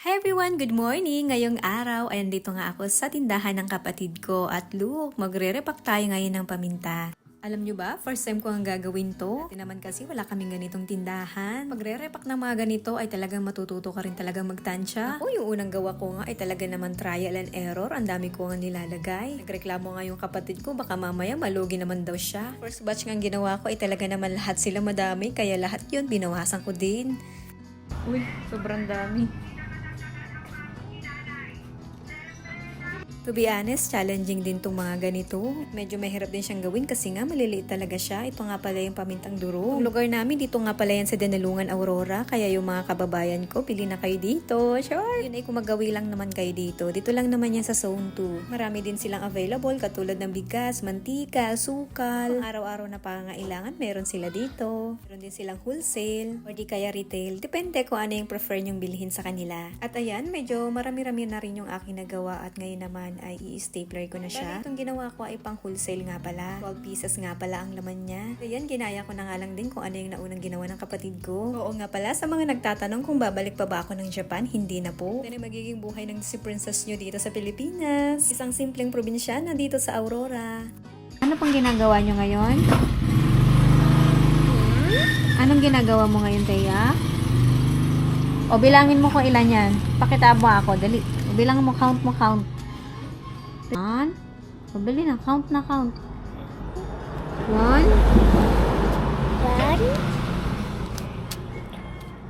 Hi everyone! Good morning! Ngayong araw ay andito nga ako sa tindahan ng kapatid ko at look, magre-repack tayo ngayon ng paminta. Alam nyo ba, first time ko ang gagawin to. Dati naman kasi wala kaming ganitong tindahan. Magre-repack ng mga ganito ay talagang matututo ka rin talagang magtansya. O yung unang gawa ko nga ay talaga naman trial and error. Ang dami ko nga nilalagay. Nagreklamo nga yung kapatid ko, baka mamaya malugi naman daw siya. First batch nga ginawa ko ay talaga naman lahat sila madami. Kaya lahat yun binawasan ko din. Uy, sobrang dami. To be honest, challenging din tong mga ganito. Medyo mahirap din siyang gawin kasi nga maliliit talaga siya. Ito nga pala yung pamintang duro. Ang lugar namin, dito nga pala yan sa Danalungan, Aurora. Kaya yung mga kababayan ko, pili na kayo dito. Sure! Yun ay kung magawi lang naman kayo dito. Dito lang naman yan sa Zone 2. Marami din silang available katulad ng bigas, mantika, sukal. Pang araw-araw na pangangailangan, meron sila dito. Meron din silang wholesale or di kaya retail. Depende kung ano yung prefer nyong bilhin sa kanila. At ayan, medyo marami-rami na rin yung aking nagawa at ngayon naman ay i-stapler ko na siya. Dahil itong ginawa ko ay pang wholesale nga pala. 12 pieces nga pala ang laman niya. Ayan, ginaya ko na nga lang din kung ano yung naunang ginawa ng kapatid ko. Oo nga pala, sa mga nagtatanong kung babalik pa ba ako ng Japan, hindi na po. Ito na magiging buhay ng si princess nyo dito sa Pilipinas. Isang simpleng probinsyana dito sa Aurora. Ano pang ginagawa nyo ngayon? Anong ginagawa mo ngayon, Teya? O, bilangin mo kung ilan yan. Pakita mo ako, dali. Bilang mo, count mo, count. One. O, bili na, count na, count. One. One,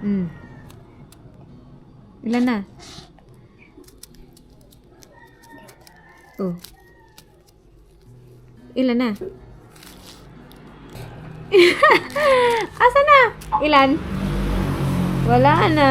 Hmm. Ilan na? Oh. Ilan na? Asa na? Ilan? Wala na.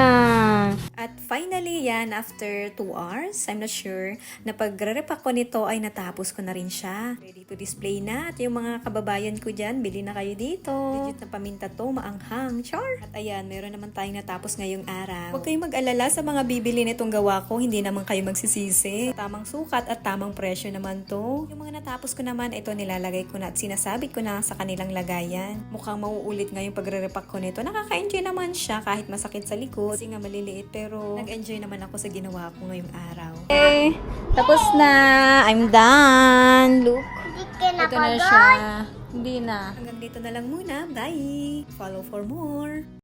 At finally yan, after 2 hours, I'm not sure, na pagre-repack ko nito ay natapos ko na rin siya. Ready to display na. At yung mga kababayan ko dyan, bili na kayo dito. Legit na paminta to, maanghang. Char! At ayan, meron naman tayong natapos ngayong araw. Huwag kayong mag-alala sa mga bibili nitong gawa ko, hindi naman kayo magsisisi. Tamang sukat at tamang presyo naman to. Yung mga natapos ko naman, ito nilalagay ko na at sinasabit ko na sa kanilang lagayan. Mukhang mauulit nga yung pagre-repack ko nito. Nakaka-enjoy naman siya kahit masakit sa likod. Kasi nga maliliit pero nag-enjoy naman ako sa ginawa ko ngayong araw. Okay. Tapos na. I'm done. Look. Ito na siya. Hindi na. Hanggang dito na lang muna. Bye! Follow for more!